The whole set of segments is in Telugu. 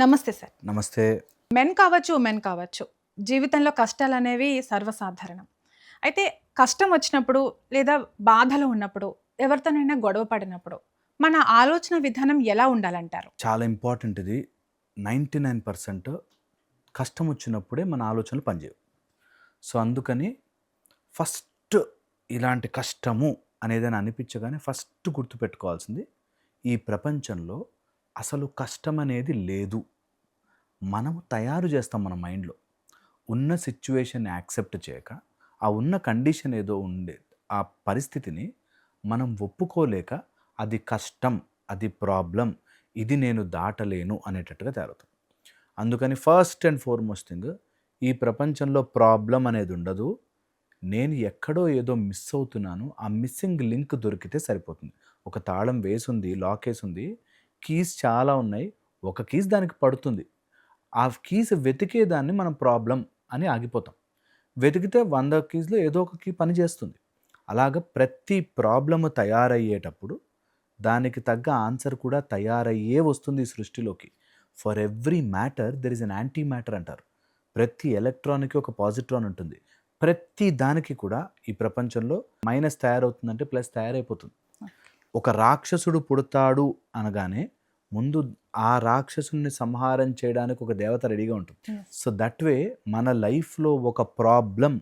నమస్తే సార్. నమస్తే. మెన్ కావచ్చు ఉమెన్ కావచ్చు జీవితంలో కష్టాలు అనేవి సర్వసాధారణం. అయితే కష్టం వచ్చినప్పుడు లేదా బాధలు ఉన్నప్పుడు ఎవరితోనైనా గొడవ పడినప్పుడు మన ఆలోచన విధానం ఎలా ఉండాలంటారు? చాలా ఇంపార్టెంట్ ఇది. నైంటీ నైన్ పర్సెంట్ కష్టం వచ్చినప్పుడే మన ఆలోచనలు పనిచేయవు. సో అందుకని ఫస్ట్ ఇలాంటి కష్టము అనేదని అనిపించగానే ఫస్ట్ గుర్తుపెట్టుకోవాల్సింది ఈ ప్రపంచంలో అసలు కష్టం అనేది లేదు. మనము తయారు చేస్తాం మన మైండ్లో. ఉన్న సిచ్యువేషన్ యాక్సెప్ట్ చేయక ఆ ఉన్న కండిషన్ ఏదో ఉండే ఆ పరిస్థితిని మనం ఒప్పుకోలేక అది కష్టం అది ప్రాబ్లం ఇది నేను దాటలేను అనేటట్టుగా తయారవుతాం. అందుకని ఫస్ట్ అండ్ ఫార్మోస్ట్ థింగ్ ఈ ప్రపంచంలో ప్రాబ్లం అనేది ఉండదు. నేను ఎక్కడో ఏదో మిస్ అవుతున్నాను. ఆ మిస్సింగ్ లింక్ దొరికితే సరిపోతుంది. ఒక తాళం వేసుంది లాక్ వేసుంది కీస్ చాలా ఉన్నాయి. ఒక కీస్ దానికి పడుతుంది. ఆ కీస్ వెతికే దాన్ని మనం ప్రాబ్లం అని ఆగిపోతాం. వెతికితే వంద కీస్లో ఏదో ఒక కీ పనిచేస్తుంది అలాగ ప్రతి ప్రాబ్లము తయారయ్యేటప్పుడు దానికి తగ్గ ఆన్సర్ కూడా తయారయ్యే వస్తుంది ఈ సృష్టిలోకి. For every matter there is an anti matter అంటారు. ప్రతి ఎలక్ట్రాన్కి ఒక పాజిట్రాన్ ఉంటుంది. ప్రతి దానికి కూడా ఈ ప్రపంచంలో మైనస్ తయారవుతుందంటే ప్లస్ తయారైపోతుంది. ఒక రాక్షసుడు పుడతాడు అనగానే ముందు ఆ రాక్షసుని సంహారం చేయడానికి ఒక దేవత రెడీగా ఉంటుంది. సో దట్ వే మన లైఫ్లో ఒక ప్రాబ్లం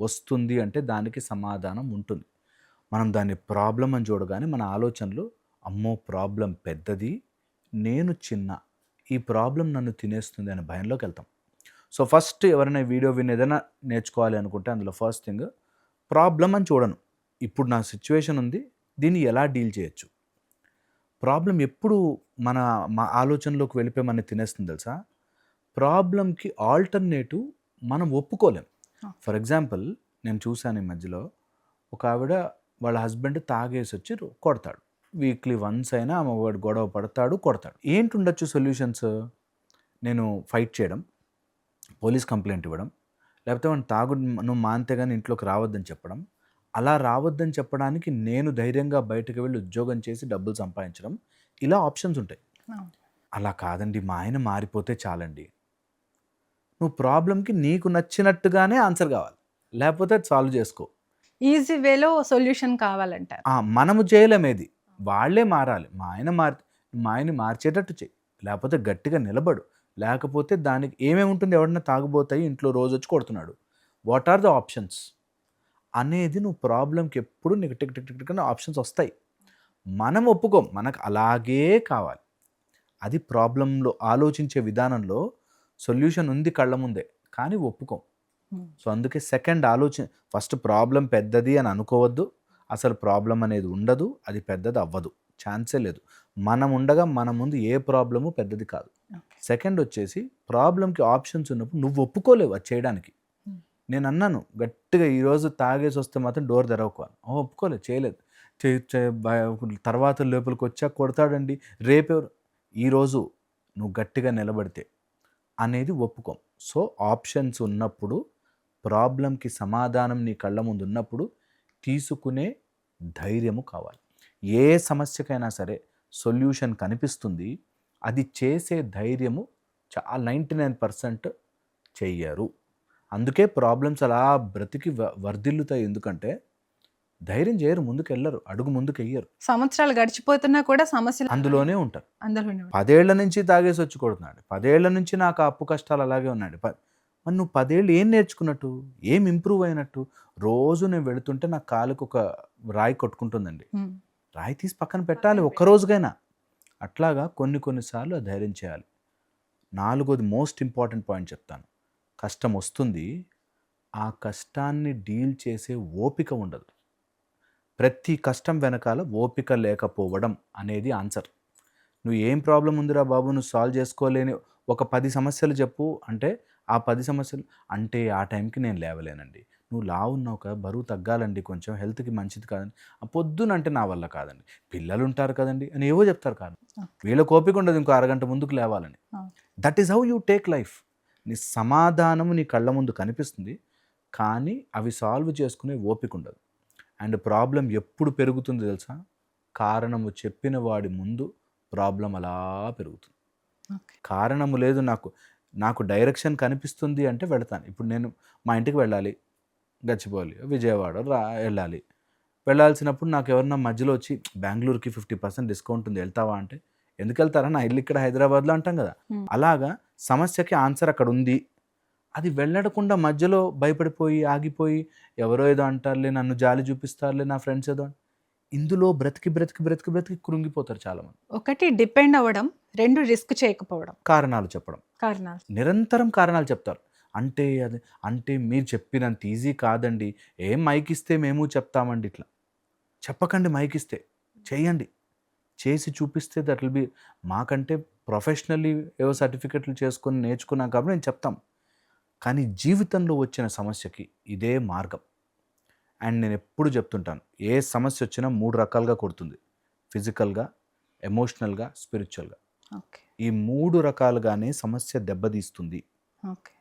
వస్తుంది అంటే దానికి సమాధానం ఉంటుంది. మనం దాన్ని ప్రాబ్లం అని చూడగానే మన ఆలోచనలు అమ్మో ప్రాబ్లం పెద్దది నేను చిన్న ఈ ప్రాబ్లం నన్ను తినేస్తుంది అనే భయంలోకి వెళ్తాం. సో ఫస్ట్ ఎవరైనా వీడియో విని ఏదైనా నేర్చుకోవాలి అనుకుంటే అందులో ఫస్ట్ థింగ్ ప్రాబ్లం అని చూడను. ఇప్పుడు నా సిచ్యువేషన్ ఉంది దీన్ని ఎలా డీల్ చేయొచ్చు? ప్రాబ్లం ఎప్పుడు మన మా ఆలోచనలోకి వెళ్ళిపోయి మన తినేస్తుంది తెలుసా? ప్రాబ్లంకి ఆల్టర్నేటివ్ మనం ఒప్పుకోలేం. ఫర్ ఎగ్జాంపుల్ నేను చూశాను ఈ మధ్యలో ఒక ఆవిడ వాళ్ళ హస్బెండ్ తాగేసి వచ్చి కొడతాడు. వీక్లీ వన్స్ అయినా ఆమె వాడు గొడవ పడతాడు కొడతాడు. ఏంటి ఉండొచ్చు సొల్యూషన్స్? నేను ఫైట్ చేయడం పోలీస్ కంప్లైంట్ ఇవ్వడం లేకపోతే వాడిని తాగుడు నువ్వు మాంతే కానీ ఇంట్లోకి రావద్దని చెప్పడం అలా రావద్దని చెప్పడానికి నేను ధైర్యంగా బయటకు వెళ్ళి ఉద్యోగం చేసి డబ్బులు సంపాదించడం ఇలా ఆప్షన్స్ ఉంటాయి. అలా కాదండి మా ఆయన మారిపోతే చాలండి. నువ్వు ప్రాబ్లంకి నీకు నచ్చినట్టుగానే ఆన్సర్ కావాలి. లేకపోతే సాల్వ్ చేసుకో. ఈజీ వేలో సొల్యూషన్ కావాలంటారు. ఆ, మనము చేయలేమేది వాళ్ళే మారాలి. మా ఆయన మారి మా ఆయన్ని మార్చేటట్టు చేయి. లేకపోతే గట్టిగా నిలబడు. లేకపోతే దానికి ఏమేమి ఉంటుంది? ఎవడన్నా తాగుబోతాయి ఇంట్లో రోజు వచ్చి కొడుతున్నాడు. What are the options? అనేది నువ్వు ప్రాబ్లంకి ఎప్పుడు నీకు టిక్ టిక్ టిక్ ఆప్షన్స్ వస్తాయి. మనం ఒప్పుకోం మనకు అలాగే కావాలి. అది ప్రాబ్లంలో ఆలోచించే విధానంలో సొల్యూషన్ ఉంది కళ్ళ ముందే కానీ ఒప్పుకోం. సో అందుకే సెకండ్ ఆలోచన ఫస్ట్ ప్రాబ్లం పెద్దది అని అనుకోవద్దు. అసలు ప్రాబ్లం అనేది ఉండదు అది పెద్దది అవ్వదు. ఛాన్సే లేదు. మనం ఉండగా మన ముందు ఏ ప్రాబ్లము పెద్దది కాదు. సెకండ్ వచ్చేసి ప్రాబ్లంకి ఆప్షన్స్ ఉన్నప్పుడు నువ్వు ఒప్పుకోలేవు అది చేయడానికి. నేను అన్నాను గట్టిగా ఈరోజు తాగేసి వస్తే మాత్రం డోర్ తెరవకోవాలి ఓ, ఒప్పుకోలేదు చేయలేదు. చే- తర్వాత లోపలికి వచ్చా కొడతాడండి. రేపెవరు? ఈరోజు నువ్వు గట్టిగా నిలబడితే అనేది ఒప్పుకోం. సో ఆప్షన్స్ ఉన్నప్పుడు ప్రాబ్లంకి సమాధానం నీ కళ్ళ ముందు ఉన్నప్పుడు తీసుకునే ధైర్యము కావాలి. ఏ సమస్యకైనా సరే సొల్యూషన్ కనిపిస్తుంది. అది చేసే ధైర్యము చాలా నైంటీ నైన్ పర్సెంట్ చెయ్యరు. అందుకే ప్రాబ్లమ్స్ అలా బ్రతికి వ- వర్ధిల్లుతాయి. ఎందుకంటే ధైర్యం చేయరు ముందుకు వెళ్ళరు అడుగు ముందుకు వెయ్యరు సంవత్సరాలు గడిచిపోతున్నా కూడా సమస్యలు అందులోనే ఉంటారు. అందులోనే. పదేళ్ళ నుంచి తాగేసి వచ్చి కొడుతున్నాడు. పదేళ్ళ నుంచి నాకు అప్పు కష్టాలు అలాగే ఉన్నాడు మరి నువ్వు పదేళ్ళు ఏం నేర్చుకున్నట్టు? ఏం ఇంప్రూవ్ అయినట్టు? రోజు నేను వెళుతుంటే నా కాలుకు ఒక రాయి కొట్టుకుంటుందండి. రాయి తీసి పక్కన పెట్టాలి ఒక్క రోజుకైనా. అట్లాగా కొన్ని కొన్నిసార్లు ధైర్యం చేయాలి. నాలుగోది మోస్ట్ ఇంపార్టెంట్ పాయింట్ చెప్తాను. కష్టం వస్తుంది ఆ కష్టాన్ని డీల్ చేసే ఓపిక ఉండదు. ప్రతి కష్టం వెనకాల ఓపిక లేకపోవడం అనేది ఆన్సర్. నువ్వు ఏం ప్రాబ్లం ఉందిరా బాబు నువ్వు సాల్వ్ చేసుకోలేని ఒక పది సమస్యలు చెప్పు అంటే ఆ పది సమస్యలు అంటే ఆ టైంకి నేను లేవలేనండి. నువ్వు లా ఉన్నావు కదా బరువు తగ్గాలండి కొంచెం హెల్త్కి మంచిది కాదండి ఆ పొద్దునంటే నా వల్ల కాదండి. పిల్లలు ఉంటారు కదండి అని ఏవో చెప్తారు కాదు. వీళ్ళ కోపిక ఉండదు ఇంకో అరగంట ముందుకు లేవాలని. That is how you take life నీ సమాధానము నీ కళ్ళ ముందు కనిపిస్తుంది కానీ అవి సాల్వ్ చేసుకునే ఓపిక ఉండదు. అండ్ ప్రాబ్లం ఎప్పుడు పెరుగుతుంది తెలుసా? కారణము చెప్పిన వాడి ముందు ప్రాబ్లం అలా పెరుగుతుంది. కారణము లేదు నాకు నాకు డైరెక్షన్ కనిపిస్తుంది అంటే వెళతాను. ఇప్పుడు నేను మా ఇంటికి వెళ్ళాలి గచ్చిబౌలి విజయవాడ రా వెళ్ళాలి. వెళ్ళాల్సినప్పుడు నాకు ఎవరన్నా మధ్యలో వచ్చి బెంగళూరుకి ఫిఫ్టీ పర్సెంట్ డిస్కౌంట్ ఉంది వెళ్తావా? అంటే ఎందుకు వెళ్తారా? నా ఇల్లు ఇక్కడ హైదరాబాద్లో అంటాం కదా. అలాగా సమస్యకి ఆన్సర్ అక్కడ ఉంది అది వెళ్ళడకుండా మధ్యలో భయపడిపోయి ఆగిపోయి ఎవరో ఏదో అంటారులే నన్ను జాలి చూపిస్తారులే నా ఫ్రెండ్స్ ఏదో. ఇందులో బ్రతికి బ్రతికి బ్రతికి బ్రతికి కృంగిపోతారు చాలామంది. ఒకటి డిపెండ్ అవ్వడం. రెండు రిస్క్ చేయకపోవడం. కారణాలు చెప్పడం. కారణాలు. నిరంతరం కారణాలు చెప్తారు. అంటే అది అంటే మీరు చెప్పినంత ఈజీ కాదండి. ఏం మైక్ ఇస్తే మేము చెప్తామండి ఇట్లా. చెప్పకండి మైక్ ఇస్తే. చేయండి. చేసి చూపిస్తే దట్ విల్ బి మాకంటే ప్రొఫెషనల్లీ ఏవో సర్టిఫికెట్లు చేసుకొని నేర్చుకున్నాం కాబట్టి నేను చెప్తాం. కానీ జీవితంలో వచ్చిన సమస్యకి ఇదే మార్గం. అండ్ నేను ఎప్పుడు చెప్తుంటాను ఏ సమస్య వచ్చినా మూడు రకాలుగా కొడుతుంది. ఫిజికల్గా ఎమోషనల్గా స్పిరిచువల్గా. ఈ మూడు రకాలుగానే సమస్య దెబ్బతీస్తుంది.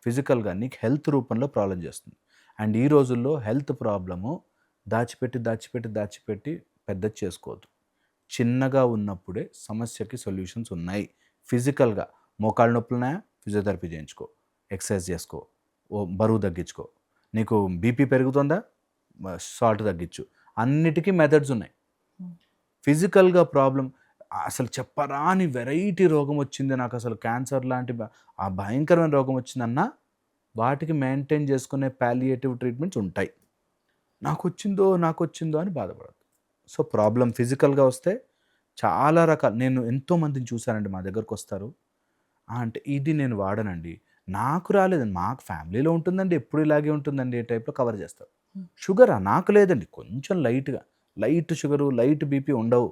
ఫిజికల్గా నీకు హెల్త్ రూపంలో ప్రాబ్లం చేస్తుంది. అండ్ ఈ రోజుల్లో హెల్త్ ప్రాబ్లము దాచిపెట్టి దాచిపెట్టి దాచిపెట్టి పెద్ద చేసుకోవద్దు. చిన్నగా ఉన్నప్పుడే సమస్యకి సొల్యూషన్స్ ఉన్నాయి. ఫిజికల్గా మోకాళ్ళ నొప్పులు ఉన్నాయా ఫిజియోథెరపీ చేయించుకో. ఎక్సర్సైజ్ చేసుకో. ఓ బరువు తగ్గించుకో. నీకు బీపీ పెరుగుతుందా? సాల్ట్ తగ్గించు. అన్నిటికీ మెథడ్స్ ఉన్నాయి. ఫిజికల్గా ప్రాబ్లం అసలు చెప్పరాని వెరైటీ రోగం వచ్చింది నాకు అసలు. క్యాన్సర్ లాంటి ఆ భయంకరమైన రోగం వచ్చిందన్నా వాటికి మెయింటైన్ చేసుకునే పాలియేటివ్ ట్రీట్మెంట్స్ ఉంటాయి. నాకు వచ్చిందో నాకు వచ్చిందో అని బాధపడదు సో ప్రాబ్లం ఫిజికల్గా వస్తే చాలా రకాల నేను ఎంతో మందిని చూశానండి మా దగ్గరకు వస్తారు "ఆ, అంటే ఇది నేను వాడనండి. నాకు రాలేదండి. మాకు ఫ్యామిలీలో ఉంటుందండి. ఎప్పుడు ఇలాగే ఉంటుందండి ఏ టైప్లో కవర్ చేస్తారు. షుగరా? నాకు లేదండి. కొంచెం లైట్గా లైట్ షుగరు లైట్ బీపీ ఉండవు.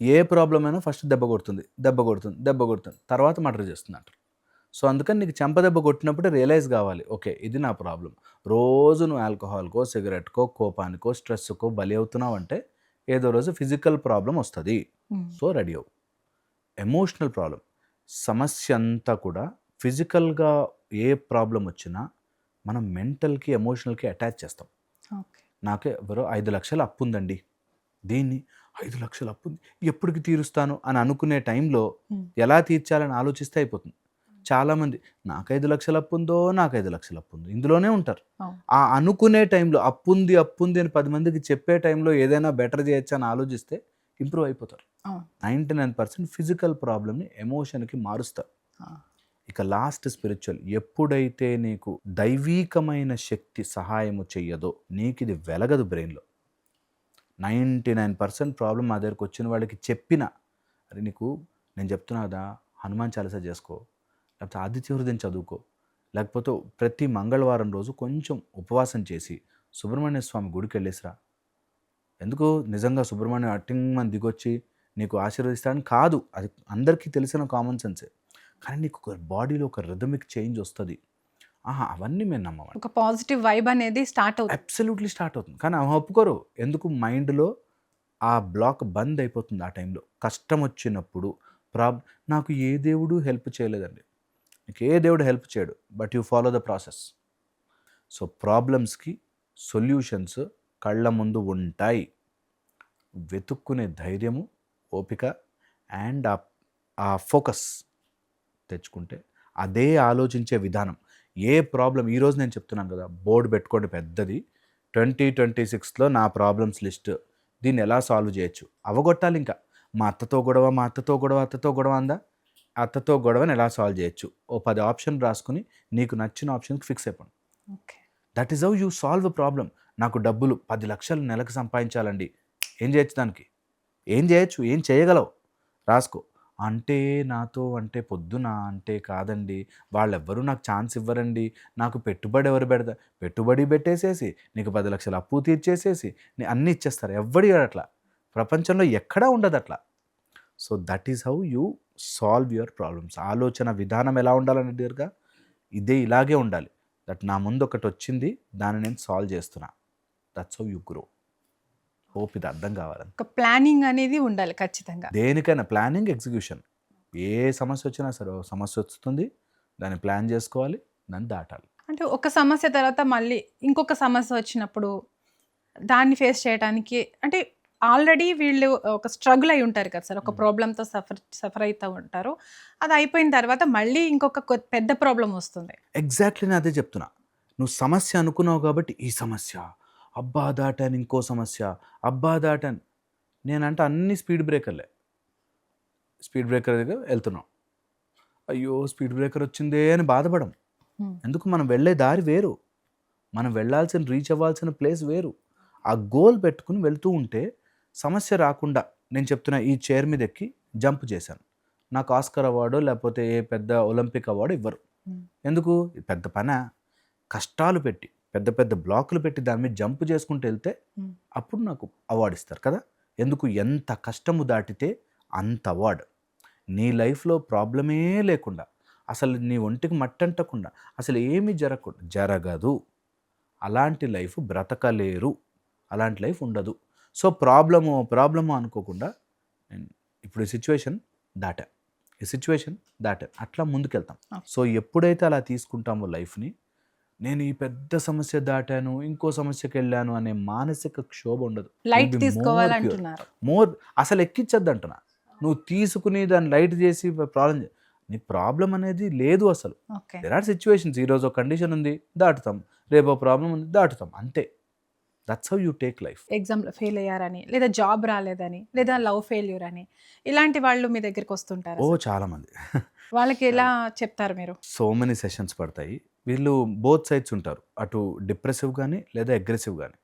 ఏ ప్రాబ్లం అయినా ఫస్ట్ దెబ్బ కొడుతుంది. దెబ్బ కొడుతుంది. దెబ్బ కొడుతుంది. తర్వాత మర్డర్ చేస్తుంది అంటారు సో అందుకని నీకు చెంప దెబ్బ కొట్టినప్పుడే రియలైజ్ కావాలి. ఓకే ఇది నా ప్రాబ్లం రోజు నువ్వు ఆల్కహాల్కో సిగరెట్కో కోపానికో స్ట్రెస్కో బలి అవుతున్నావు అంటే ఏదో రోజు ఫిజికల్ ప్రాబ్లం వస్తుంది. సో రెడీ అవ్వు. Emotional problem. సమస్య అంతా కూడా ఫిజికల్గా ఏ ప్రాబ్లం వచ్చినా మనం మెంటల్కి ఎమోషనల్కి అటాచ్ చేస్తాం. నాకే ఎవరో ఐదు లక్షల అప్పు ఉందండి. దీన్ని ఐదు లక్షల అప్పు ఉంది. ఎప్పటికి తీరుస్తాను అని అనుకునే టైంలో. ఎలా తీర్చాలని ఆలోచిస్తే అయిపోతుంది. చాలామంది నాకు ఐదు లక్షల అప్పు ఉందో నాకు ఐదు లక్షల అప్పు ఉందో ఇందులోనే ఉంటారు. ఆ అనుకునే టైంలో అప్పు ఉంది అప్పు ఉంది అని పది మందికి చెప్పే టైంలో ఏదైనా బెటర్ చేయొచ్చు అని ఆలోచిస్తే ఇంప్రూవ్ అయిపోతారు. నైంటీ నైన్ పర్సెంట్ ఫిజికల్ ప్రాబ్లమ్ని ఎమోషన్కి మారుస్తారు. ఇక లాస్ట్ స్పిరిచువల్ ఎప్పుడైతే నీకు దైవీకమైన శక్తి సహాయము చెయ్యదో నీకు ఇది వెలగదు బ్రెయిన్లో నైంటీ నైన్ పర్సెంట్ ప్రాబ్లం మా దగ్గరకు వచ్చిన వాళ్ళకి చెప్పిన అరే నీకు నేను చెప్తున్నా కదా హనుమాన్ చాలీసా చేసుకో లేకపోతే ఆదిత్య హృదయం చదువుకో. లేకపోతే ప్రతి మంగళవారం రోజు కొంచెం ఉపవాసం చేసి సుబ్రహ్మణ్య స్వామి గుడికి వెళ్ళేసిరా. ఎందుకు? నిజంగా సుబ్రహ్మణ్యం అట్టింగ్ మంది దిగొచ్చి నీకు ఆశీర్వదిస్తాడని కాదు. అది అందరికీ తెలిసిన కామన్ సెన్సే కానీ నీకు ఒక బాడీలో ఒక రిథమిక్ చేంజ్ వస్తుంది. ఆహా అవన్నీ మేము నమ్మమండి. ఒక పాజిటివ్ వైబ్ అనేది స్టార్ట్ అవుతుంది. అబ్సల్యూట్లీ స్టార్ట్ అవుతుంది. కానీ అవి ఒప్పుకోరు. ఎందుకు? మైండ్లో ఆ బ్లాక్ బంద్ అయిపోతుంది ఆ టైంలో కష్టం వచ్చినప్పుడు ప్రాబ్ నాకు ఏ దేవుడు హెల్ప్ చేయలేదండి. నీకు ఏ దేవుడు హెల్ప్ చేయడు but you follow the process. So ప్రాబ్లమ్స్కి solutions కళ్ళ ముందు ఉంటాయి. వెతుక్కునే ధైర్యము ఓపిక అండ్ ఆ ఆ ఫోకస్ తెచ్చుకుంటే అదే ఆలోచించే విధానం. ఏ ప్రాబ్లం ఈరోజు నేను చెప్తున్నాను కదా బోర్డు పెట్టుకోండి పెద్దది. ట్వంటీ ట్వంటీ సిక్స్లో నా ప్రాబ్లమ్స్ లిస్ట్ దీన్ని ఎలా సాల్వ్ చేయొచ్చు? అవగొట్టాలి ఇంకా మా అత్తతో గొడవ మా అత్తతో గొడవ అత్తతో గొడవ అందా? అత్తతో గొడవని ఎలా సాల్వ్ చేయొచ్చు? ఓ పది ఆప్షన్ రాసుకుని నీకు నచ్చిన ఆప్షన్కి ఫిక్స్ అయిపోండి okay. That is how you solve problem నాకు డబ్బులు పది లక్షలు నెలకు సంపాదించాలండి. ఏం చేయొచ్చు దానికి? ఏం చేయొచ్చు? ఏం చేయగలవు? రాసుకో. అంటే నాతో అంటే పొద్దున అంటే కాదండి. వాళ్ళెవ్వరూ నాకు ఛాన్స్ ఇవ్వరండి. నాకు పెట్టుబడి ఎవరు పెడతా పెట్టుబడి పెట్టేసేసి నీకు పది లక్షలు అప్పు తీర్చేసేసి నీ అన్నీ ఇచ్చేస్తారు. ఎవ్వడి అట్లా. ప్రపంచంలో ఎక్కడా ఉండదు అట్లా so that is how you solve your problems ఆలోచన విధానం ఎలా ఉండాలని డియర్గా ఇదే ఇలాగే ఉండాలి. దట్ నా ముందు ఒకటి వచ్చింది దాన్ని నేను సాల్వ్ చేస్తున్నా. That's how you grow hope ఇది అర్థం కావాలని ఒక ప్లానింగ్ అనేది ఉండాలి ఖచ్చితంగా. దేనికైనా ప్లానింగ్ ఎగ్జిక్యూషన్ ఏ సమస్య వచ్చినా సరే సమస్య వస్తుంది దాన్ని ప్లాన్ చేసుకోవాలి దాన్ని దాటాలి. అంటే ఒక సమస్య తర్వాత మళ్ళీ ఇంకొక సమస్య వచ్చినప్పుడు దాన్ని ఫేస్ చేయడానికి అంటే ఆల్రెడీ వీళ్ళు ఒక స్ట్రగుల్ అయి ఉంటారు కదా సార్. ఒక. ప్రాబ్లంతో సఫర్ సఫర్ అవుతూ ఉంటారు. అది అయిపోయిన తర్వాత మళ్ళీ ఇంకొక పెద్ద ప్రాబ్లం వస్తుంది. ఎగ్జాక్ట్లీ నేను అదే చెప్తున్నా. నువ్వు సమస్య అనుకున్నావు కాబట్టి ఈ సమస్య అబ్బా దాటాను ఇంకో సమస్య అబ్బా దాటాను నేనంటే అన్ని స్పీడ్ బ్రేకర్లే. స్పీడ్ బ్రేకర్ దగ్గర వెళ్తున్నాం. అయ్యో స్పీడ్ బ్రేకర్ వచ్చిందే అని బాధపడం. ఎందుకు? మనం వెళ్ళే దారి వేరు. మనం వెళ్ళాల్సిన రీచ్ అవ్వాల్సిన ప్లేస్ వేరు. ఆ గోల్ పెట్టుకుని వెళ్తూ ఉంటే సమస్య రాకుండా నేను చెప్తున్నా ఈ చైర్ మీద ఎక్కి జంప్ చేశాను. నాకు ఆస్కర్ అవార్డు లేకపోతే ఏ పెద్ద ఒలింపిక్ అవార్డు ఇవ్వరు. Hmm. ఎందుకు? పెద్ద పన? కష్టాలు పెట్టి పెద్ద పెద్ద బ్లాకులు పెట్టి దాని మీద జంప్ చేసుకుంటూ వెళ్తే Hmm. అప్పుడు నాకు అవార్డు ఇస్తారు కదా? ఎందుకు? ఎంత కష్టము దాటితే అంత అవార్డు నీ లైఫ్లో ప్రాబ్లమే లేకుండా అసలు నీ ఒంటికి మట్టంటకుండా అసలు ఏమీ జరగకూడదు జరగదు. అలాంటి లైఫ్ బ్రతకలేరు. అలాంటి లైఫ్ ఉండదు. సో ప్రాబ్లము ప్రాబ్లము అనుకోకుండా నేను ఇప్పుడు ఈ సిచ్యువేషన్ దాటా. ఈ సిచ్యువేషన్ దాటా. అట్లా ముందుకెళ్తాం. సో ఎప్పుడైతే అలా తీసుకుంటామో లైఫ్ని నేను ఈ పెద్ద సమస్య దాటాను ఇంకో సమస్యకి వెళ్ళాను అనే మానసిక క్షోభ ఉండదు. లైట్. తీసుకోవాలంటున్నారు. మోర్ అసలు ఎక్కించద్దు అంటున్నా నువ్వు తీసుకుని దాన్ని లైట్ చేసి ప్రాబ్లం నీ ప్రాబ్లం అనేది లేదు అసలు. దెర్ ఆర్ సిచ్యువేషన్స్ ఈరోజు ఒక కండిషన్ ఉంది దాటుతాం. రేపు ప్రాబ్లం ఉంది దాటుతాం. అంతే. That's how you take life ఎగ్జామ్లో ఫెయిల్ అయ్యారని లేదా జాబ్ రాలేదని లేదా లవ్ ఫెయిల్యూర్ అని ఇలాంటి వాళ్ళు మీ దగ్గరికి వస్తుంటారు ఓ చాలామంది. వాళ్ళకి ఎలా చెప్తారు మీరు? సో మెనీ సెషన్స్ పడతాయి. వీళ్ళు బోత్ సైడ్స్ ఉంటారు. అటు డిప్రెసివ్ కానీ లేదా అగ్రెసివ్ కానీ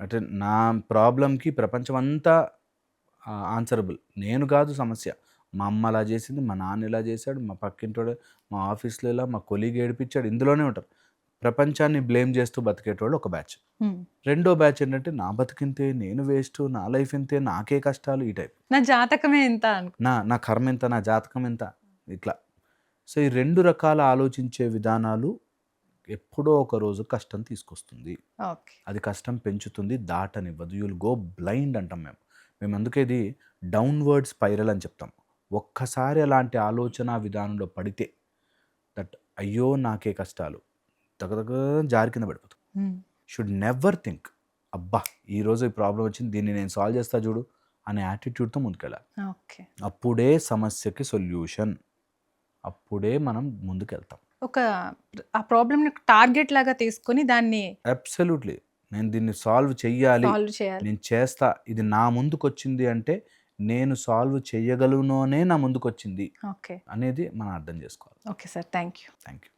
అంటే నా ప్రాబ్లంకి ప్రపంచం అంతా ఆన్సరబుల్ నేను కాదు సమస్య. మా అమ్మ అలా చేసింది మా నాన్న ఇలా చేశాడు మా పక్కింటోడు మా ఆఫీస్లో ఇలా మా కొలీగ్ ఏడిపించాడు ఇందులోనే ఉంటారు. ప్రపంచాన్ని బ్లేమ్ చేస్తూ బతికేటోళ్ళు ఒక బ్యాచ్. రెండో బ్యాచ్ ఏంటంటే నా బతికింతే నేను వేస్ట్ నా లైఫ్ ఇంతే నాకే కష్టాలు ఈ టైప్. నా జాతకమే ఎంత నా నా కర్మ ఎంత నా జాతకం ఎంత ఇట్లా. సో ఈ రెండు రకాల ఆలోచించే విధానాలు ఎప్పుడో ఒక రోజు కష్టం తీసుకొస్తుంది. అది కష్టం పెంచుతుంది దాటనివ్వదు. యుల్ గో బ్లైండ్ అంటాం మేము. మేము అందుకే ఇది డౌన్వర్డ్ స్పైరల్ అని చెప్తాం. ఒక్కసారి అలాంటి ఆలోచన విధానంలో పడితే దట్ అయ్యో నాకే కష్టాలు. తగదగ జారి కింద పడిపోతాం. షుడ్ నెవర్ థింక్ అబ్బా ఈరోజు ఈ ప్రాబ్లం వచ్చింది దీన్ని నేను సాల్వ్ చేస్తా చూడు అనే యాటిట్యూడ్తో ముందుకెళ్ళాలి. ఓకే. అప్పుడే సమస్యకి సొల్యూషన్ అప్పుడే మనం ముందుకెళ్తాం. ఒక ఆ ప్రాబ్లమ్ని టార్గెట్ లాగా తీసుకొని దాన్ని అబ్సల్యూట్లీ నేను దీన్ని సాల్వ్ చెయ్యాలి. నేను చేస్తా. ఇది నా ముందుకు వచ్చింది అంటే నేను సాల్వ్ చేయగలనోనే నా ముందుకు వచ్చింది ఓకే. అనేది మనం అర్థం చేసుకోవాలి. Okay sir. Thank you thank you